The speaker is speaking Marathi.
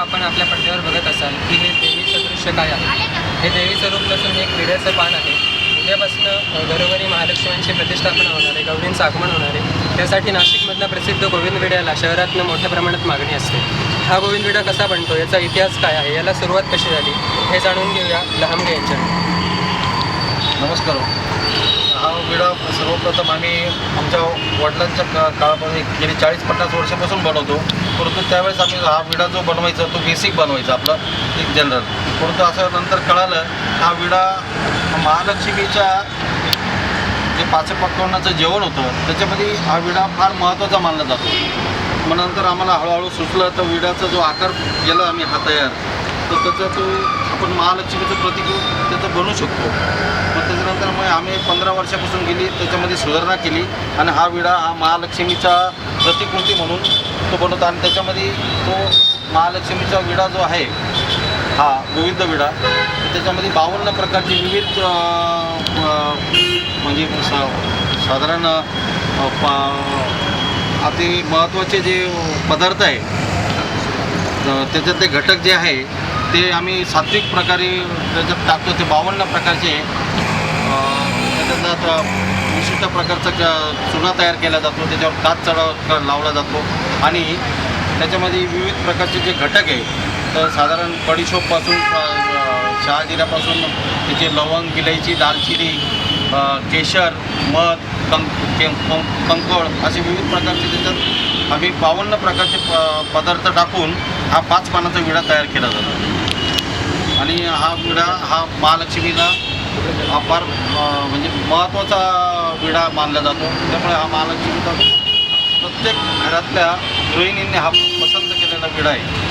आपण आपल्या पडद्यावर बघत असाल की हे देवीचं दृश्य काय आहे? हे देवीचं रूप नसून हे एक विड्याचं पान आहे. उद्यापासून घरोघरी महालक्ष्म्यांची प्रतिष्ठापना होणार आहे गौरींचं आगमन होणार आहे. त्यासाठी नाशिकमधला प्रसिद्ध गोविंद विड्याला शहरातनं मोठ्या प्रमाणात मागणी असते. हा गोविंद विडा कसा बनतो याचा इतिहास काय आहे याला सुरुवात कशी झाली हे जाणून घेऊया लहामगे यांच्या नमस्कार हो. सर्वप्रथम आम्ही आमच्या वडिलांच्या का काळापासून गेली चाळीस पन्नास वर्षापासून बनवतो. परंतु त्यावेळेस आम्ही हा विडा जो बनवायचा तो बेसिक बनवायचा आपला एक जनरल परंतु असं नंतर कळालं हा विडा महालक्ष्मीच्या जे पाचपक्वानाचं जेवण होतं त्याच्यामध्ये हा विडा फार महत्त्वाचा मानला जातो. मग नंतर आम्हाला हळूहळू सुचलं तर विड्याचा जो आकार केला आम्ही हा तयार. तर त्याचा तो आपण महालक्ष्मीचं प्रतीक त्याचं बनवू शकतो. मग त्याच्यानंतर मग आम्ही पंधरा वर्षापासून गेली त्याच्यामध्ये सुधारणा केली आणि हा विडा हा महालक्ष्मीचा प्रतिकृती म्हणून तो बनवतो आणि त्याच्यामध्ये तो महालक्ष्मीचा विडा जो आहे हा गोविंद विडा त्याच्यामध्ये बावन्न प्रकारचे विविध म्हणजे सा- साधारण पा- अति महत्त्वाचे जे पदार्थ आहे तर त्याच्यातले घटक जे आहे ते आम्ही सात्विक प्रकारे त्याच्यात टाकतो ते बावन्न प्रकारचे त्याच्यात विशिष्ट प्रकारचा चुना तयार केला जातो त्याच्यावर काच चढाव लावला जातो. आणि त्याच्यामध्ये विविध प्रकारचे जे घटक आहे तर साधारण बडीशोपपासून शहाजिऱ्यापासून त्याचे लवंग इलायची दालचिनी केशर मध कंक के- कं- कंकळ असे विविध प्रकारचे त्याच्यात आम्ही बावन्न प्रकारचे प पदार्थ टाकून हा पाच पानाचा विडा तयार केला जातो. आणि हा विडा हा महालक्ष्मीला अपार म्हणजे महत्त्वाचा विडा मानला जातो. त्यामुळे हा महालक्ष्मीचा प्रत्येक घरातल्या गृहिणींनी हा पसंत केलेला विडा आहे.